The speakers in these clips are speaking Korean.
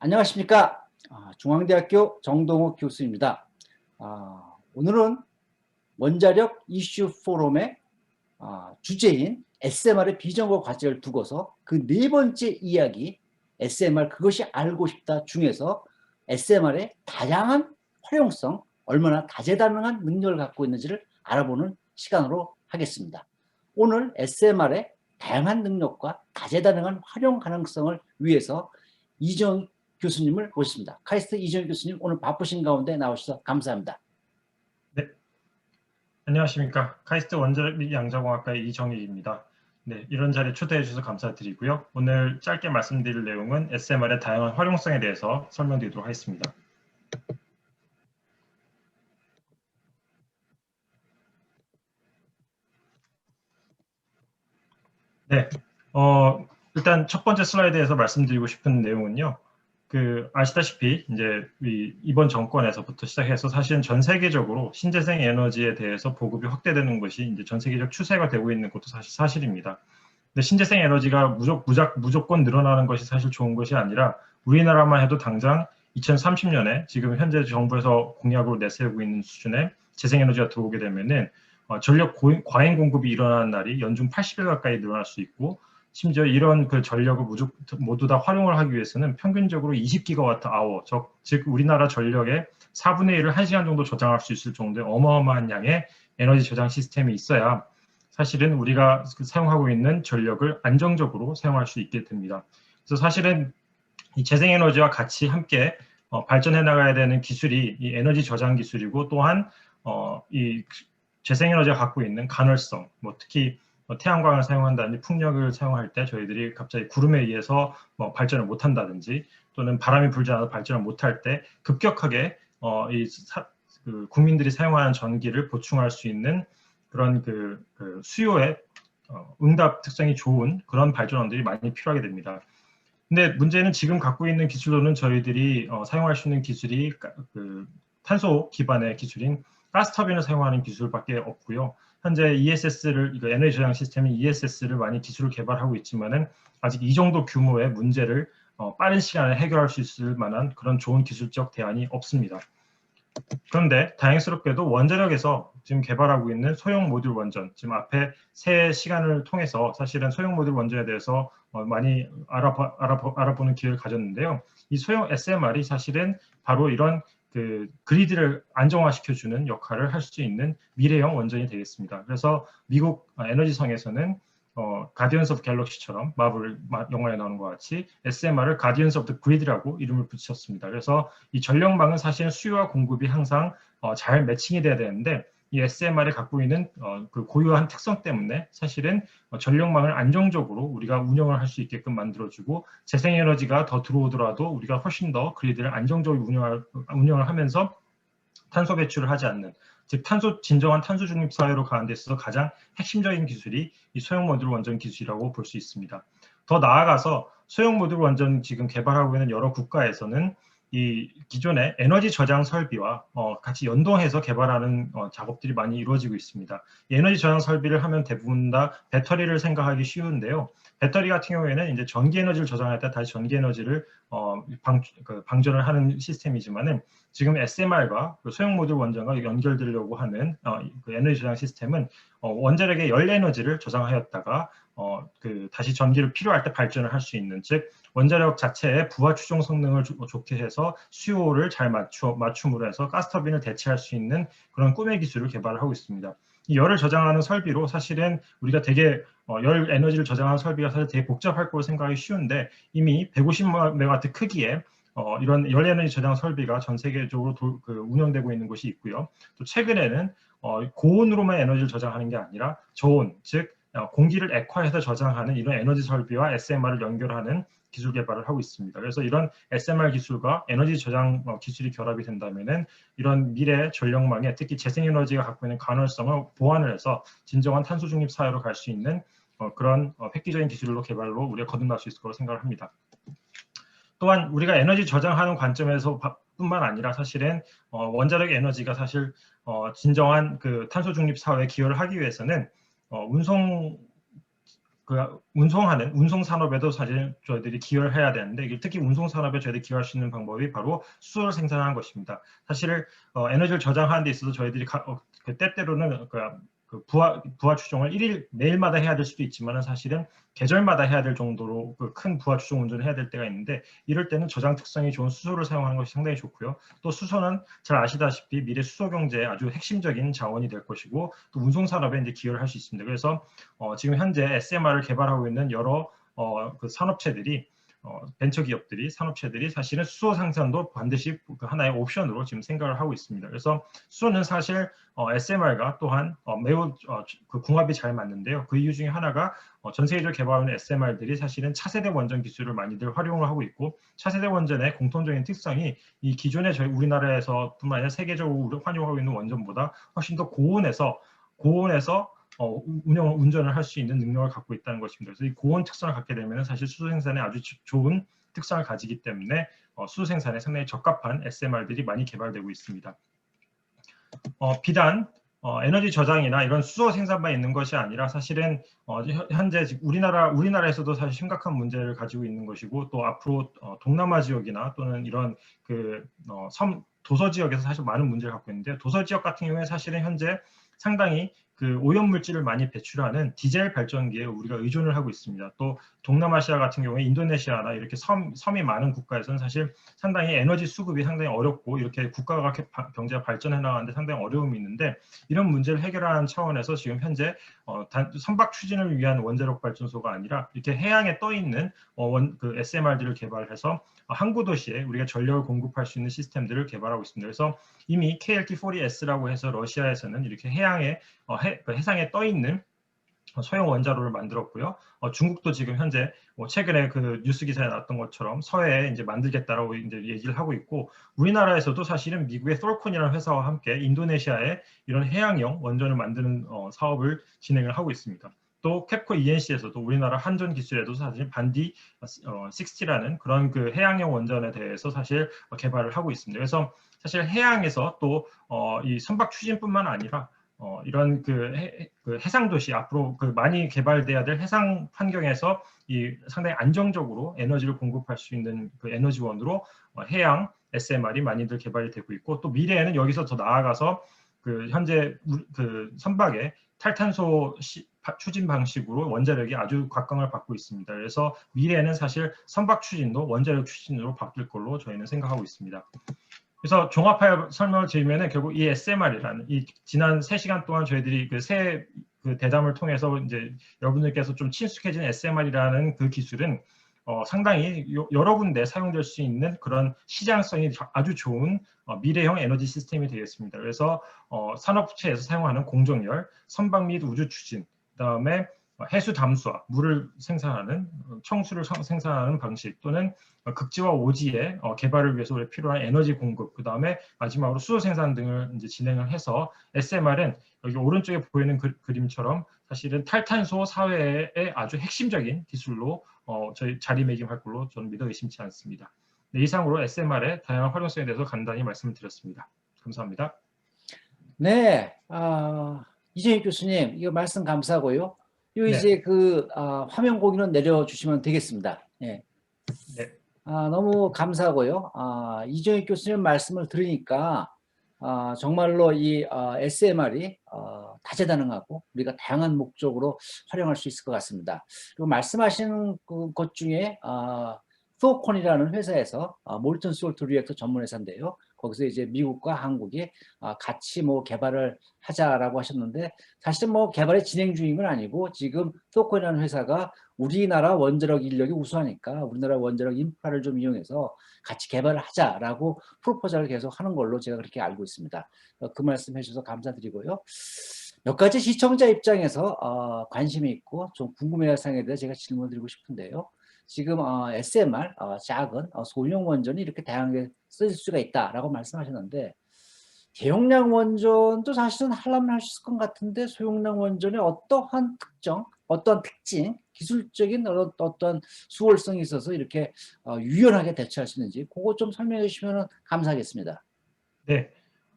안녕하십니까. 아, 중앙대학교 정동욱 교수입니다. 아, 오늘은 원자력 이슈 포럼의 아, 주제인 SMR의 비전과 과제를 두고서 그 네 번째 이야기 SMR 그것이 알고 싶다 중에서 SMR의 다양한 활용성, 얼마나 다재다능한 능력을 갖고 있는지를 알아보는 시간으로 하겠습니다. 오늘 SMR의 다양한 능력과 다재다능한 활용 가능성을 위해서 이정 교수님을 모셨습니다. 카이스트 이정 교수님 오늘 바쁘신 가운데 나오셔서 감사합니다. 안녕하십니까. 카이스트 원자력 양자공학과의 이정익입니다. 네, 이런 자리에 초대해 주셔서 감사드리고요. 오늘 짧게 말씀드릴 내용은 SMR의 다양한 활용성에 대해서 설명드리도록 하겠습니다. 네, 어, 일단 첫 번째 슬라이드에서 말씀드리고 싶은 내용은요. 그 아시다시피 이제 이번 정권에서부터 시작해서 사실은 전 세계적으로 신재생 에너지에 대해서 보급이 확대되는 것이 이제 전 세계적 추세가 되고 있는 것도 사실 사실입니다. 근데 신재생 에너지가 무조, 무작, 무조건 늘어나는 것이 사실 좋은 것이 아니라 우리나라만 해도 당장 2030년에 지금 현재 정부에서 공약으로 내세우고 있는 수준의 재생에너지가 들어오게 되면은 어, 전력 고, 과잉 공급이 일어나는 날이 연중 80일 가까이 늘어날 수 있고 심지어 이런 그 전력을 무조, 모두 다 활용을 하기 위해서는 평균적으로 20기가와트 아워, 즉 우리나라 전력의 4분의 1을 1시간 정도 저장할 수 있을 정도의 어마어마한 양의 에너지 저장 시스템이 있어야 사실은 우리가 그 사용하고 있는 전력을 안정적으로 사용할 수 있게 됩니다. 그래서 사실은 이 재생에너지와 같이 함께 어, 발전해 나가야 되는 기술이 이 에너지 저장 기술이고 또한 어, 이 재생에너지가 갖고 있는 간헐성, 뭐 특히 뭐 태양광을 사용한다든지 풍력을 사용할 때 저희들이 갑자기 구름에 의해서 뭐 발전을 못한다든지 또는 바람이 불지 않아서 발전을 못할 때 급격하게 어, 이 사, 그 국민들이 사용하는 전기를 보충할 수 있는 그런 그, 그 수요의 어, 응답 특성이 좋은 그런 발전원들이 많이 필요하게 됩니다. 근데 문제는 지금 갖고 있는 기술로는 저희들이 어, 사용할 수 있는 기술이 그 탄소 기반의 기술인 가스터빈을 사용하는 기술밖에 없고요. 현재 ESS를 이거 에너지 저장 시스템인 ESS를 많이 기술을 개발하고 있지만은 아직 이 정도 규모의 문제를 어, 빠른 시간에 해결할 수 있을 만한 그런 좋은 기술적 대안이 없습니다. 그런데 다행스럽게도 원자력에서 지금 개발하고 있는 소형 모듈 원전, 지금 앞에 세 시간을 통해서 사실은 소형 모듈 원전에 대해서 어, 많이 알아보, 알아보, 알아보는 기회를 가졌는데요. 이 소형 SMR이 사실은 바로 이런 그 그리드를 안정화시켜주는 역할을 할 수 있는 미래형 원전이 되겠습니다. 그래서 미국 에너지성에서는 어, 가디언스 오브 갤럭시처럼 마블 영화에 나오는 것 같이 SMR을 가디언스 오브 그리드라고 이름을 붙였습니다. 그래서 이 전력망은 사실 수요와 공급이 항상 어, 잘 매칭이 돼야 되는데 이 SMR이 갖고 있는 어, 그 고유한 특성 때문에 사실은 어, 전력망을 안정적으로 우리가 운영을 할 수 있게끔 만들어주고 재생에너지가 더 들어오더라도 우리가 훨씬 더 그리드를 안정적으로 운영할, 운영을 하면서 탄소 배출을 하지 않는 즉 탄소 진정한 탄소 중립 사회로 가는 데 있어서 가장 핵심적인 기술이 이 소형 모듈 원전 기술이라고 볼 수 있습니다. 더 나아가서 소형 모듈 원전 지금 개발하고 있는 여러 국가에서는 이 기존의 에너지 저장 설비와 어, 같이 연동해서 개발하는 어, 작업들이 많이 이루어지고 있습니다. 에너지 저장 설비를 하면 대부분 다 배터리를 생각하기 쉬운데요. 배터리 같은 경우에는 이제 전기 에너지를 저장할 때 다시 전기 에너지를 어, 방, 그 방전을 하는 시스템이지만은 지금 SMR과 그 소형 모듈 원전과 연결되려고 하는 어, 그 에너지 저장 시스템은 어, 원자력의 열 에너지를 저장하였다가 어, 그 다시 전기를 필요할 때 발전을 할 수 있는 즉 원자력 자체의 부하 추종 성능을 좋게 해서 수요를 잘 맞추, 맞춤으로 해서 가스터빈을 대체할 수 있는 그런 꿈의 기술을 개발을 하고 있습니다. 이 열을 저장하는 설비로 사실은 우리가 되게 어, 열 에너지를 저장하는 설비가 사실 되게 복잡할 거로 생각하기 쉬운데 이미 150메가와트 크기의 어, 이런 열 에너지 저장 설비가 전 세계적으로 도, 그 운영되고 있는 곳이 있고요. 또 최근에는 어, 고온으로만 에너지를 저장하는 게 아니라 저온, 즉 어, 공기를 액화해서 저장하는 이런 에너지 설비와 SMR을 연결하는 기술 개발을 하고 있습니다. 그래서 이런 SMR 기술과 에너지 저장 어, 기술이 결합이 된다면은 이런 미래 전력망에 특히 재생에너지가 갖고 있는 간헐성을 보완을 해서 진정한 탄소 중립 사회로 갈 수 있는 어, 그런 획기적인 기술로 개발로 우리가 거듭날 수 있을 거라고 생각을 합니다. 또한 우리가 에너지 저장하는 관점에서 뿐만 아니라 사실은 원자력 에너지가 사실 진정한 그 탄소 중립 사회에 기여를 하기 위해서는 운송 그 운송하는 운송 산업에도 사실 저희들이 기여를 해야 되는데 특히 운송 산업에 저희들이 기여할 수 있는 방법이 바로 수소를 생산하는 것입니다. 사실 어, 에너지를 저장하는 데 있어서 저희들이 가, 어, 그 때때로는 그, 그 부하 부하 추종을 일일 매일마다 해야 될 수도 있지만은 사실은 계절마다 해야 될 정도로 그 큰 부하 추종 운전을 해야 될 때가 있는데 이럴 때는 저장 특성이 좋은 수소를 사용하는 것이 상당히 좋고요. 또 수소는 잘 아시다시피 미래 수소 경제의 아주 핵심적인 자원이 될 것이고 또 운송 산업에 이제 기여를 할 수 있습니다. 그래서 어, 지금 현재 SMR을 개발하고 있는 여러 어, 그 산업체들이 어, 벤처 기업들이 산업체들이 사실은 수소 생산도 반드시 그 하나의 옵션으로 지금 생각을 하고 있습니다. 그래서 수소는 사실 어, SMR과 또한 어, 매우 어, 그 궁합이 잘 맞는데요. 그 이유 중에 하나가 어, 전 세계적으로 개발하는 SMR들이 사실은 차세대 원전 기술을 많이들 활용을 하고 있고 차세대 원전의 공통적인 특성이 이 기존의 저희 우리나라에서뿐만 아니라 세계적으로 활용하고 있는 원전보다 훨씬 더 고온에서 고온에서 어, 운영 운전을 할 수 있는 능력을 갖고 있다는 것입니다. 그래서 이 고온 특성을 갖게 되면 사실 수소 생산에 아주 지- 좋은 특성을 가지기 때문에 어, 수소 생산에 상당히 적합한 SMR들이 많이 개발되고 있습니다. 어, 비단 어, 에너지 저장이나 이런 수소 생산만 있는 것이 아니라 사실은 어, 현- 현재 우리나라 우리나라에서도 사실 심각한 문제를 가지고 있는 것이고 또 앞으로 어, 동남아 지역이나 또는 이런 그섬 도서 지역에서 사실 많은 문제를 갖고 있는데 도서 지역 같은 경우에 사실은 현재 상당히 그 오염 물질을 많이 배출하는 디젤 발전기에 우리가 의존을 하고 있습니다. 또 동남아시아 같은 경우에 인도네시아나 이렇게 섬, 섬이 많은 국가에서는 사실 상당히 에너지 수급이 상당히 어렵고 이렇게 국가가 경제가 발전해 나가는데 상당히 어려움이 있는데 이런 문제를 해결하는 차원에서 지금 현재 어, 단, 선박 추진을 위한 원자력 발전소가 아니라 이렇게 해양에 떠 있는 어, 원, 그 SMR들을 개발해서 어, 항구 도시에 우리가 전력을 공급할 수 있는 시스템들을 개발하고 있습니다. 그래서 이미 KLT-40S라고 해서 러시아에서는 이렇게 해양에 어, 해, 그 해상에 떠 있는 어, 소형 원자로를 만들었고요. 어, 중국도 지금 현재 뭐 최근에 그 뉴스 기사에 나왔던 것처럼 서해에 이제 만들겠다라고 이제 얘기를 하고 있고 우리나라에서도 사실은 미국의 솔콘이라는 회사와 함께 인도네시아에 이런 해양형 원전을 만드는 어, 사업을 진행을 하고 있습니다. 또 캡코 ENC에서도 우리나라 한전 기술에도 사실 반디 어, 60라는 그런 그 해양형 원전에 대해서 사실 어, 개발을 하고 있습니다. 그래서 사실 해양에서 또 어, 이 선박 추진뿐만 아니라 어, 이런 그, 해, 그 해상 도시 앞으로 그 많이 개발돼야 될 해상 환경에서 이 상당히 안정적으로 에너지를 공급할 수 있는 그 에너지원으로 어, 해양 SMR이 많이들 개발이 되고 있고 또 미래에는 여기서 더 나아가서 그 현재 우- 그 선박에 탈탄소 시- 바- 추진 방식으로 원자력이 아주 각광을 받고 있습니다. 그래서 미래에는 사실 선박 추진도 원자력 추진으로 바뀔 걸로 저희는 생각하고 있습니다. 그래서 종합하여 설명을 드리면은 결국 이 SMR이라는 이 지난 3시간 동안 저희들이 그새 그 대담을 통해서 이제 여러분들께서 좀 친숙해진 SMR이라는 그 기술은 어, 상당히 요- 여러 군데 사용될 수 있는 그런 시장성이 자- 아주 좋은 어, 미래형 에너지 시스템이 되겠습니다. 그래서 어, 산업체에서 사용하는 공정열, 선박 및 우주 추진, 그다음에 어, 해수 담수화, 물을 생산하는 어, 청수를 성- 생산하는 방식 또는 어, 극지와 오지의 어, 개발을 위해서 우리 필요한 에너지 공급, 그 다음에 마지막으로 수소 생산 등을 이제 진행을 해서 SMR은 여기 오른쪽에 보이는 그, 그림처럼 사실은 탈탄소 사회의 아주 핵심적인 기술로 어, 저희 자리매김할 걸로 저는 믿어 의심치 않습니다. 네, 이상으로 SMR의 다양한 활용성에 대해서 간단히 말씀을 드렸습니다. 감사합니다. 네, 아, 이재익 교수님, 이거 말씀 감사하고요. 요 네. 이제 그 아, 화면 공유는 내려주시면 되겠습니다. 예. 네. 아, 너무 감사하고요. 아, 이재익 교수님 말씀을 들으니까 아, 정말로 이 아, SMR이 어, 다재다능하고 우리가 다양한 목적으로 활용할 수 있을 것 같습니다. 그리고 말씀하신 그 것 중에 아, 소콘이라는 회사에서 아, 몰튼 솔트 리액터 전문 회사인데요. 거기서 이제 미국과 한국이 아, 같이 뭐 개발을 하자라고 하셨는데 사실은 뭐 개발이 진행 중인 건 아니고 지금 소콘이라는 회사가 우리나라 원자력 인력이 우수하니까 우리나라 원자력 인프라를 좀 이용해서 같이 개발을 하자라고 프로포즈를 계속 하는 걸로 제가 그렇게 알고 있습니다. 어, 그 말씀 해주셔서 감사드리고요. 몇 가지 시청자 입장에서 어, 관심이 있고 좀 궁금해할 사항에 대해 제가 질문을 드리고 싶은데요. 지금 어, SMR 어, 작은 어, 소형 원전이 이렇게 다양하게 쓸 수가 있다라고 말씀하셨는데 대용량 원전도 사실은 하려면 할 수 있을 것 같은데 소용량 원전의 어떠한 특정, 어떤 특징, 기술적인 어떤, 수월성이 있어서 이렇게 어, 유연하게 대처할 수 있는지 그거 좀 설명해 주시면 감사하겠습니다. 네.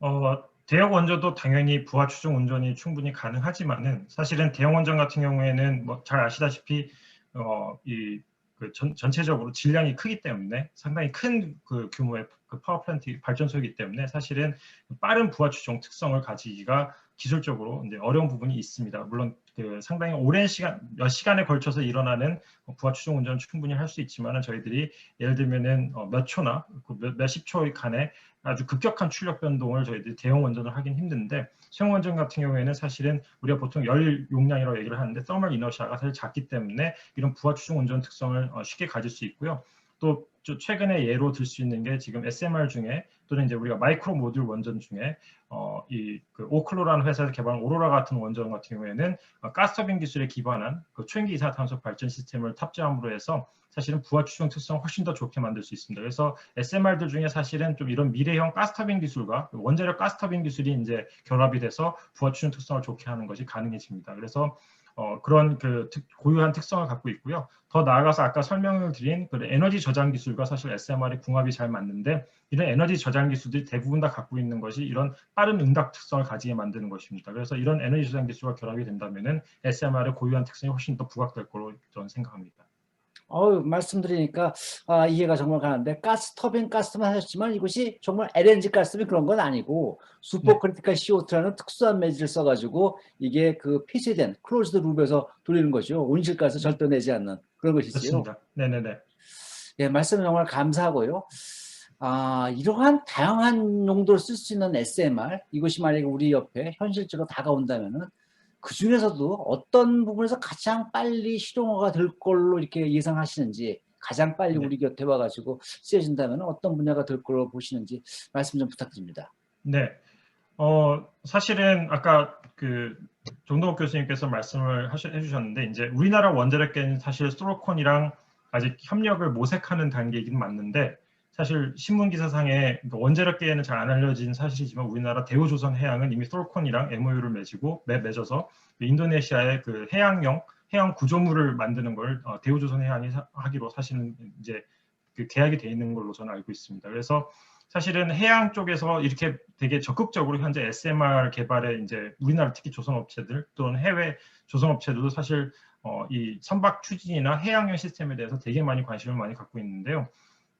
어, 대형 원전도 당연히 부하 추중 운전이 충분히 가능하지만은 사실은 대형 원전 같은 경우에는 뭐 잘 아시다시피 어 이 그 전, 전체적으로 질량이 크기 때문에 상당히 큰 그 규모의 그 파워 플랜트 발전소이기 때문에 사실은 빠른 부하 추종 특성을 가지기가 기술적으로 이제 어려운 부분이 있습니다. 물론 그 상당히 오랜 시간 몇 시간에 걸쳐서 일어나는 부하 추종 운전은 충분히 할 수 있지만은 저희들이 예를 들면은 어, 몇 초나 그 몇, 몇십 초 간에 아주 급격한 출력 변동을 저희들이 대형 원전을 하긴 힘든데 소형 원전 같은 경우에는 사실은 우리가 보통 열 용량이라고 얘기를 하는데 서멀 이너시아가 사실 작기 때문에 이런 부하 추종 운전 특성을 어, 쉽게 가질 수 있고요. 또 최근에 예로 들 수 있는 게 지금 SMR 중에 또는 이제 우리가 마이크로 모듈 원전 중에 어, 이그 오클로라는 회사에서 개발한 오로라 같은 원전 같은 경우에는 어, 가스터빈 기술에 기반한 그 초연기 이산화탄소 발전 시스템을 탑재함으로 해서 사실은 부하 추종 특성 훨씬 더 좋게 만들 수 있습니다. 그래서 SMR들 중에 사실은 좀 이런 미래형 가스터빈 기술과 원자력 가스터빈 기술이 이제 결합이 돼서 부하 추종 특성을 좋게 하는 것이 가능해집니다. 그래서 어, 그런 그 특, 고유한 특성을 갖고 있고요. 더 나아가서 아까 설명을 드린 그 에너지 저장 기술과 사실 SMR의 궁합이 잘 맞는데 이런 에너지 저장 기술들이 대부분 다 갖고 있는 것이 이런 빠른 응답 특성을 가지게 만드는 것입니다. 그래서 이런 에너지 저장 기술과 결합이 된다면은 SMR의 고유한 특성이 훨씬 더 부각될 거로 저는 생각합니다. 어 말씀드리니까 아, 이해가 정말 가는데 가스 터빈 가스만 하셨지만 이것이 정말 LNG 가스비 그런 건 아니고 슈퍼 네. 크리티컬 CO2라는 특수한 매질을 써가지고 이게 그 폐쇄된 클로즈드 룹에서 돌리는 거죠. 온실가스 절대 내지 않는 그런 것이지요. 그렇습니다. 네네네. 예, 말씀 정말 감사하고요. 아, 이러한 다양한 용도로 쓸 수 있는 SMR, 이것이 만약에 우리 옆에 현실적으로 다가온다면은 그 중에서도 어떤 부분에서 가장 빨리 실용화가 될 걸로 이렇게 예상하시는지, 가장 빨리 네. 우리 곁에 와가지고 쓰여진다면 어떤 분야가 될 걸로 보시는지 말씀 좀 부탁드립니다. 네. 어, 사실은 아까 그 정동욱 교수님께서 말씀을 하셔, 해주셨는데 이제 우리나라 원자력계는 사실 솔로콘이랑 아직 협력을 모색하는 단계이긴 맞는데 사실 신문 기사상에 그러니까 원자력계에는 잘 안 알려진 사실이지만 우리나라 대우조선 해양은 이미 솔콘이랑 MOU를 맺고 맺, 맺어서 인도네시아의 그 해양형 해양 구조물을 만드는 걸 어, 대우조선 해양이 사- 하기로 사실은 이제 그 계약이 돼 있는 걸로 저는 알고 있습니다. 그래서 사실은 해양 쪽에서 이렇게 되게 적극적으로 현재 SMR 개발에 이제 우리나라 특히 조선업체들 또는 해외 조선업체들도 사실 어, 이 선박 추진이나 해양형 시스템에 대해서 되게 많이 관심을 많이 갖고 있는데요.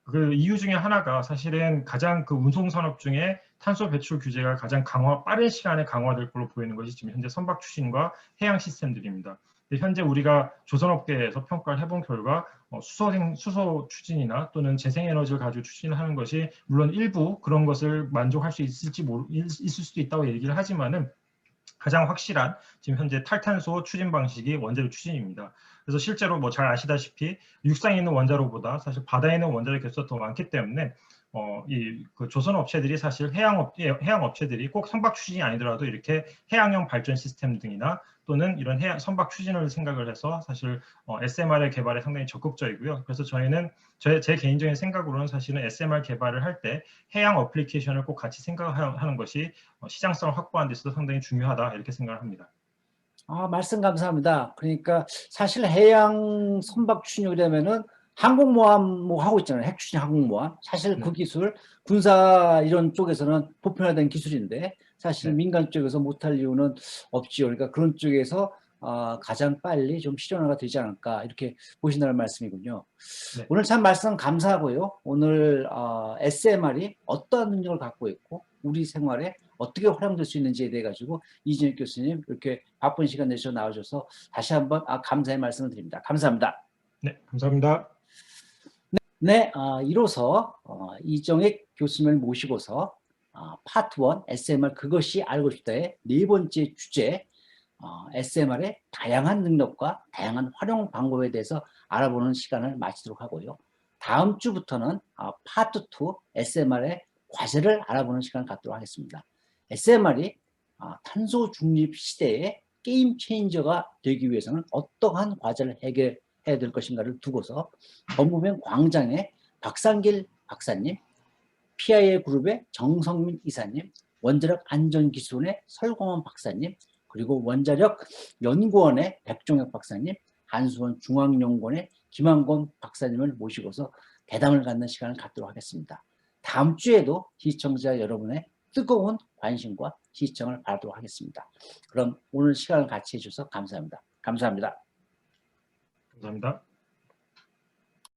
그 이유 중에 하나가 사실은 가장 그 운송 산업 중에 탄소 배출 규제가 가장 강화 빠른 시간에 강화될 걸로 보이는 것이 지금 현재 선박 추진과 해양 시스템들입니다. 현재 우리가 조선업계에서 평가를 해본 결과 어, 수소 수소 추진이나 또는 재생에너지를 가지고 추진을 하는 것이 물론 일부 그런 것을 만족할 수 있을지 모르 있- 있을 수도 있다고 얘기를 하지만은 가장 확실한 지금 현재 탈탄소 추진 방식이 원자력 추진입니다. 그래서 실제로 뭐 잘 아시다시피 육상에 있는 원자로보다 사실 바다에 있는 원자력 개수가 더 많기 때문에 어, 이 그 조선 업체들이 사실 해양 업 해양 업체들이 꼭 선박 추진이 아니더라도 이렇게 해양형 발전 시스템 등이나 또는 이런 해양 선박 추진을 생각을 해서 사실 어, SMR의 개발에 상당히 적극적이고요. 그래서 저희는 제, 제 개인적인 생각으로는 사실은 SMR 개발을 할 때 해양 어플리케이션을 꼭 같이 생각하는 것이 어, 시장성을 확보하는 데 있어서 상당히 중요하다 이렇게 생각을 합니다. 아, 말씀 감사합니다. 그러니까 사실 해양 선박 추진이라면은 항공모함 뭐 하고 있잖아요. 핵 추진 항공모함. 사실 그 네. 기술 군사 이런 쪽에서는 보편화된 기술인데 사실 네. 민간 쪽에서 못할 이유는 없지요. 그러니까 그런 쪽에서 아, 가장 빨리 좀 실현화가 되지 않을까 이렇게 보신다는 말씀이군요. 네. 오늘 참 말씀 감사하고요. 오늘 SMR이 어떠한 능력을 갖고 있고 우리 생활에 어떻게 활용될 수 있는지에 대해 가지고 이진혁 교수님 이렇게 바쁜 시간 내셔 나와줘서 다시 한번 아, 감사의 말씀을 드립니다. 감사합니다. 네, 감사합니다. 네, 아, 이로써 어, 이정익 교수님을 모시고서 아, 파트 1 SMR 그것이 알고 싶다의 네 번째 주제 어, SMR의 다양한 능력과 다양한 활용 방법에 대해서 알아보는 시간을 마치도록 하고요. 다음 주부터는 아, 파트 2 SMR의 과제를 알아보는 시간을 갖도록 하겠습니다. SMR이 아, 탄소 중립 시대의 게임 체인저가 되기 위해서는 어떠한 과제를 해결 해야 될 것인가를 두고서 법무부행 광장의 박상길 박사님, PIA 그룹의 정성민 이사님, 원자력 안전기술원의 설광원 박사님, 그리고 원자력 연구원의 백종혁 박사님, 한수원 중앙연구원의 김한권 박사님을 모시고서 대담을 갖는 시간을 갖도록 하겠습니다. 다음 주에도 시청자 여러분의 뜨거운 관심과 시청을 바라도록 하겠습니다. 그럼 오늘 시간을 같이 해주셔서 감사합니다. 감사합니다. 감사합니다.